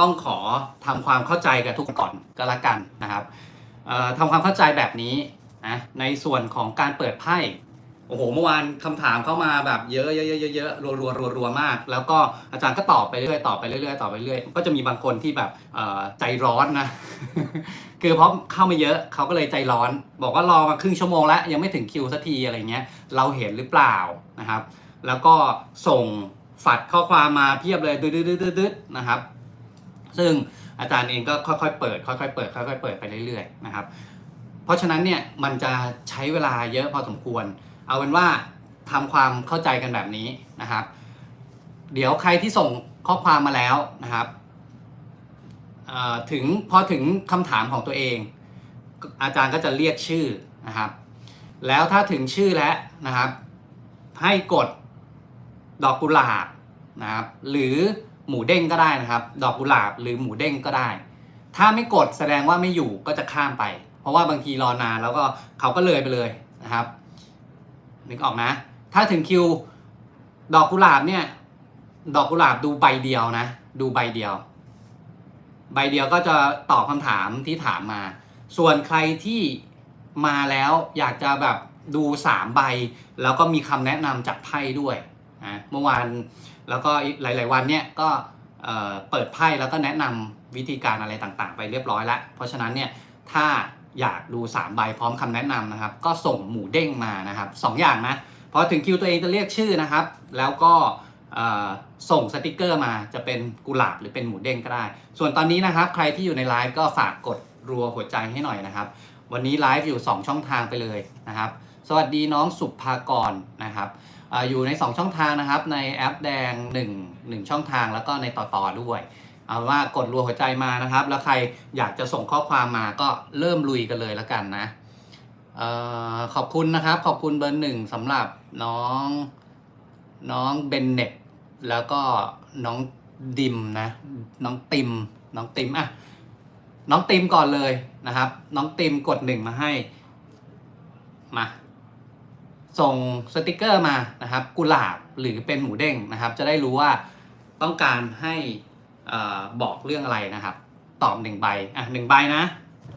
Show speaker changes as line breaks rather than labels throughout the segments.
ต้องขอทำความเข้าใจกับทุกคนก่อนก็แล้วกันนะครับเอ่อทำความเข้าใจแบบนี้นะในส่วนของการเปิดไพ่โอ้โหเมื่อวานคำถามเข้ามาแบบเยอะเยอะเยอะเยอะรัวรัวรัวรัวมาก แล้วก็อาจารย์ก็ตอบไปเรื่อยตอบไปเรื่อยตอบไปเรื่อยก็จะมีบางคนที่แบบใจร้อนนะคือเพราะเข้ามาเยอะเขาก็เลยใจร้อน บอกว่ารอมาครึ่งชั่วโมงแล้วยังไม่ถึงคิวสักทีอะไรเงี้ย เราเห็นหรือเปล่านะครับ แล้วก็ส่งฝัดข้อความมาเพียบเลยดืดๆๆนะครับ ซึ่งอาจารย์เองก็ค่อยๆเปิด ค่อยๆเปิด ค่อยๆเปิดไปเรื่อยๆนะครับ เพราะฉะนั้นเนี่ยมันจะใช้เวลาเยอะพอสมควร เอาเป็นว่าทำความเข้าใจกันแบบนี้นะครับ เดี๋ยวใครที่ส่งข้อความมาแล้วนะครับถึงพอถึงคำถามของตัวเอง อาจารย์ก็จะเรียกชื่อนะครับ แล้วถ้าถึงชื่อแล้วนะครับ ให้กดดอกกุหลาบนะครับ หรือ หมูเด้งก็ได้นะครับ ดอกกุหลาบหรือหมูเด้งก็ได้ ถ้าไม่กดแสดงว่าไม่อยู่ก็จะข้ามไป เพราะว่าบางทีรอนานแล้วก็เขาก็เลยไปเลยนะครับนึกออกนะ ถ้าถึงคิวดอกกุหลาบเนี่ยดอกกุหลาบดูใบเดียวนะ ดูใบเดียว ใบเดียวก็จะตอบคำถามที่ถามมา ส่วนใครที่มาแล้วอยากจะแบบดูสามใบ แล้วก็มีคำแนะนำจากไพ่ด้วย นะเมื่อวานแล้วก็หลาย ๆ วันเนี่ยก็เปิดไพ่แล้วก็แนะนำวิธีการอะไรต่างๆ ไปเรียบร้อยแล้ว เพราะฉะนั้นเนี่ยถ้าอยากดู3ใบพร้อมคำแนะนำนะครับ ก็ส่งหมูเด้งมานะครับสองอย่างนะพอถึงคิวตัวเองจะเรียกชื่อนะครับ แล้วก็ส่งสติกเกอร์มาจะเป็นกุหลาบหรือเป็นหมูเด้งก็ได้ ส่วนตอนนี้นะครับ ใครที่อยู่ในไลฟ์ก็ฝากกดรัวหัวใจให้หน่อยนะครับ วันนี้ไลฟ์อยู่ 2 ช่องทางไปเลยนะครับ สวัสดีน้องสุภากรนะครับ อยู่ใน 2 ช่องทางนะครับ ในแอปแดง 1 1 ช่องทางแล้วก็ในต่อต่อๆด้วยเอาว่ากดรัวหัวใจมานะครับ แล้วใครอยากจะส่งข้อความมาก็เริ่มลุยกันเลยแล้วกันนะออขอบคุณนะครับ ขอบคุณเบอร์หนึ่งสำหรับน้องน้องเบนเน็ตแล้วก็น้องดิมนะ น้องติม น้องติมอะน้องติมก่อนเลยนะครับ น้องติมกดหนึ่งมาให้มา ส่งสติกเกอร์มานะครับ กุหลาบหรือเป็นหมูเด้งนะครับ จะได้รู้ว่าต้องการให้ออบอกเรื่องอะไรนะครับ ตอบหนึ่งใบอะหนึ่งใบนะ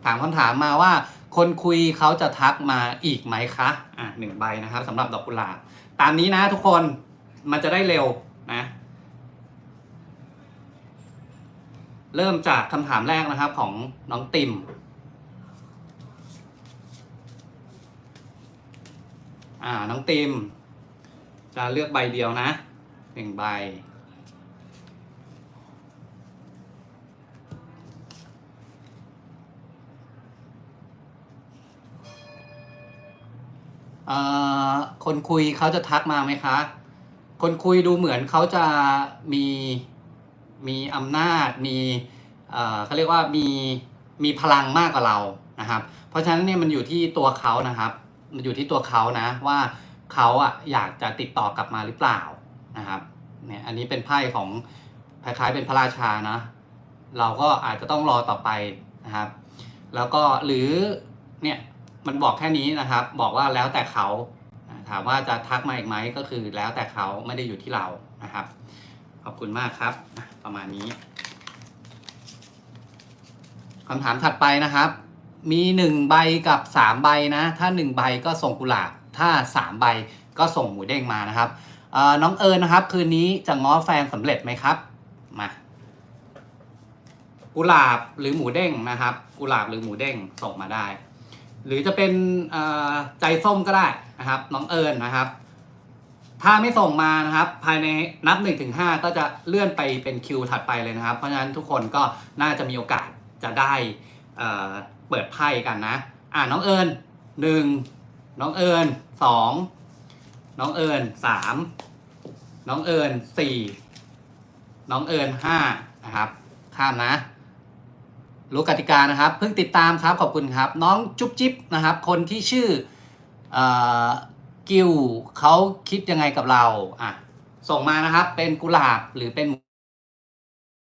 ถามคำถามมาว่า คนคุยเขาจะทักมาอีกไหมคะอะหนึ่งใบนะครับสำหรับดอกกุหลาบ ตามนี้นะทุกคนมันจะได้เร็วนะ เริ่มจากคำถามแรกนะครับของน้องติม อ่าน้องติมจะเลือกใบเดียวนะหนึ่งใบเอ่อคนคุยเขาจะทักมาไหมคะ คนคุยดูเหมือนเขาจะมีมีอำนาจมีเอ่อเขาเรียกว่ามีมีพลังมากกว่าเรานะครับ เพราะฉะนั้นเนี่ยมันอยู่ที่ตัวเขานะครับ อยู่ที่ตัวเขานะว่าเขาอะอยากจะติดต่อกลับมาหรือเปล่านะครับเนี่ยอันนี้เป็นไพ่ของคล้ายๆเป็นพระราชานะเราก็อาจจะต้องรอต่อไปนะครับ แล้วก็หรือเนี่ยมันบอกแค่นี้นะครับ บอกว่าแล้วแต่เขาถามว่าจะทักมาอีกไหมก็คือแล้วแต่เขาไม่ได้อยู่ที่เรานะครับ ขอบคุณมากครับ ประมาณนี้คำถามถัดไปนะครับ มีหนึ่งใบกับสามใบนะ ถ้าหนึ่งใบก็ส่งกุหลาบ ถ้าสามใบก็ส่งหมูเด้งมานะครับน้องเอิญนะครับ คืนนี้จะง้อแฟนสำเร็จไหมครับ มากุหลาบหรือหมูเด้งนะครับ กุหลาบหรือหมูเด้งส่งมาได้ หรือจะเป็นใจส้มก็ได้นะครับ น้องเอิญนะครับ ถ้าไม่ส่งมานะครับ ภายในนับ1นถึงหก็จะเลื่อนไปเป็นคิวถัดไปเลยนะครับ เพราะฉะนั้นทุกคนก็น่าจะมีโอกาสจะได้ เปิดไพ่กันนะ อ่าน้องเอิญหนึ่งน้องเอิญสองน้องเอิญสามน้องเอิญสี่น้องเอิญห้านะครับ ข้ามนะ รู้กติกานะครับ เพิ่งติดตามครับขอบคุณครับ น้องจุ๊บจิ๊บนะครับ คนที่ชื่ออกิวเขาคิดยังไงกับเราอะส่งมานะครับ เป็นกุหลาบหรือเป็น